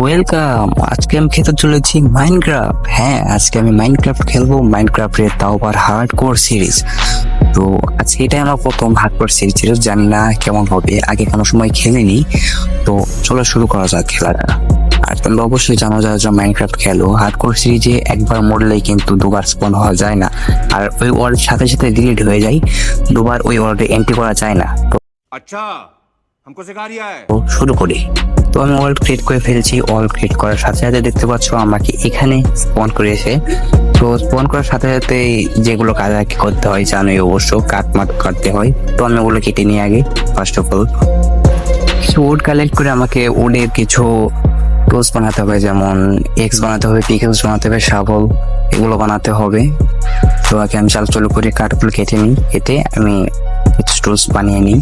Welcome আজকে আমি খেতে চলেছি মাইনক্রাফট হ্যাঁ আজকে আমি মাইনক্রাফট খেলব। মাইনক্রাফটের তাও আবার হার্ড কোর সিরিজ তো আজকে এটাই আমার প্রথম হার্ড কোর সিরিজ ছিল। জানি না কেমন হবে। আগে কোনো সময় খেলিনি। তো চলো শুরু করা যাক খেলাটা আর তোমরা অবশ্যই জানো যারা যারা মাইনক্রাফট খেলো হার্ড কোর সিরিজে একবার মরলে কিন্তু দুবার স্পন হওয়া যায় না। আর ওই ওয়ার্ল্ড সাথে সাথে ডিলিট হয়ে যায়। দুবার ওই ওয়ার্ল্ডে এন্ট্রি করা যায় না। আচ্ছা। हमको सिखा रिया है তো শুরু করি তো আমি ওয়ার্ল্ড ক্রিয়েট করে ফেলেছি ওয়ার্ল্ড ক্রিয়েট করার সাথে সাথে দেখতে পাচ্ছ আমাকে এখানে স্পন করেছে তো স্পন করার সাথে সাথে যেগুলো কাজ আর কি করতে হয় জানোই অবশ্য কাট মাট কাটতে হয় তো আমি ওগুলো কেটে নিই আগে ফার্স্ট অফ অল কিছু উড কালেক্ট করে আমাকে উডের কিছু টুলস বানাতে হবে যেমন এক্স বানাতে হবে পিকেলস বানাতে হবে শাবল এগুলো বানাতে হবে তো আগে আমি চাল চালু করে কাঠগুলো কেটে নিই কেটে আমি কিছু টুলস বানিয়ে নিই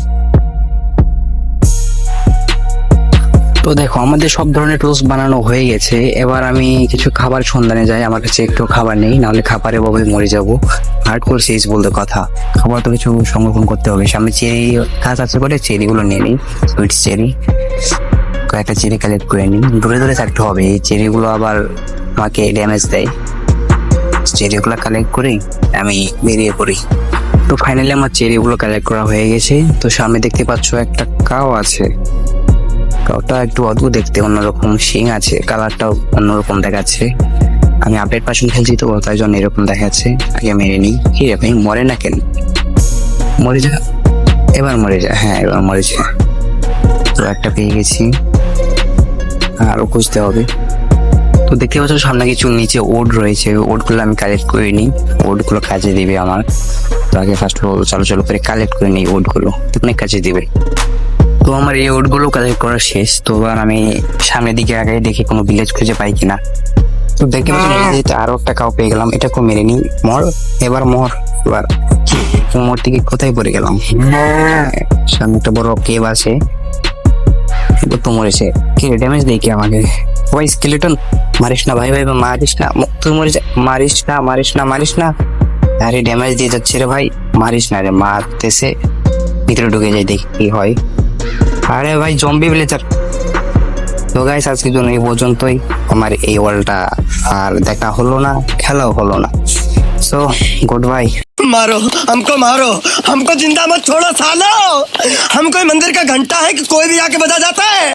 তো দেখো, আমাদের সব ধরনের টোস্ট বানানো হয়ে গেছে। এবার আমি কিছু খাবার সন্ধানে যাই। আমার কাছে একটু খাবার নেই, নাহলে খাবারে বাবু মরে যাব। হার্ড করে সিরিজ বলতে কথা। খাবার তো কিছু সংরক্ষণ করতে হবে। সামনে চেরি গাছ আছে বলে চেরিগুলো নিয়ে নিই। Sweet cherry. কয়েকটা চেরি কালেক্ট করে নিই। দূরে দূরে থাকতে হবে। এই চেরিগুলো আবার আমাকে ড্যামেজ দেয়। চেরিগুলো কালেক্ট করে, আমি বেরিয়ে পড়ি। তো ফাইনালি আমার চেরিগুলো কালেক্ট করা হয়ে গেছে। তো সামনে দেখতে পাচ্ছ একটা কাও আছে। ওটা একটু অদ্ভুত দেখতে, অন্যরকম শিং আছে, কালারটাও অন্যরকম দেখাচ্ছে। আমি আপডেট পার্সন খেলছি তো, তাই জন্য এরকম দেখাচ্ছে। আগে মেরে নিই। কি ভাই, মরে না কেন? মরে যা। এবার মরে যা। হ্যাঁ এবার মরে যা। তো একটা পেয়ে গেছি। আরও খুঁজতে হবে। তো দেখতে পাচ্ছ, সামনে কিছু নিচে ওড রয়েছে। ওডগুলো আমি কালেক্ট করে নিই। ওডগুলো কাজে দিবে আমার। তো আগে ফার্স্ট চালু চালু করে কালেক্ট করে নিই ওডগুলো অনেক কাজে দিবে। তো আমার এই ওটগুলো কালেক্ট করা শেষ। তো এবার আমি সামনের দিকে আগে দেখি কোনো ভিলেজ খুঁজে পাই কিনা। তো পাচ্ছি আরও একটা কাউ পেয়ে গেলাম এটাকেও মেরে নি মর, এবার মর, এবার মোর থেকে কোথায় পড়ে গেলাম? সামনে একটা বড় কেভ আছে। এটা তো মরেছে। কে ড্যামেজ দেয় কি আমাকে? ভাই স্কেলেটন মারিস না ভাই ভাই মারিস না তুই মরে যা মারিস না মারিস না মারিস না। আরে ড্যামেজ দিয়ে যাচ্ছে রে ভাই, মারিস না রে, মারতেছে। ভিতরে ঢুকে যাই, দেখি কি হয়। আরে ভাই জম্বি ভিলেজার তো গাইস আজকের জন্য এই পর্যন্তই আমার এই ওয়ার্ল্ডটা আর দেখা হলো না খেলাও হলো না সো গুড বাই मारो हमको मारो हमको जिंदा मत छोड़ो सालो हम कोई मंदिर का घंटा है कि कोई भी आके बजा जाता है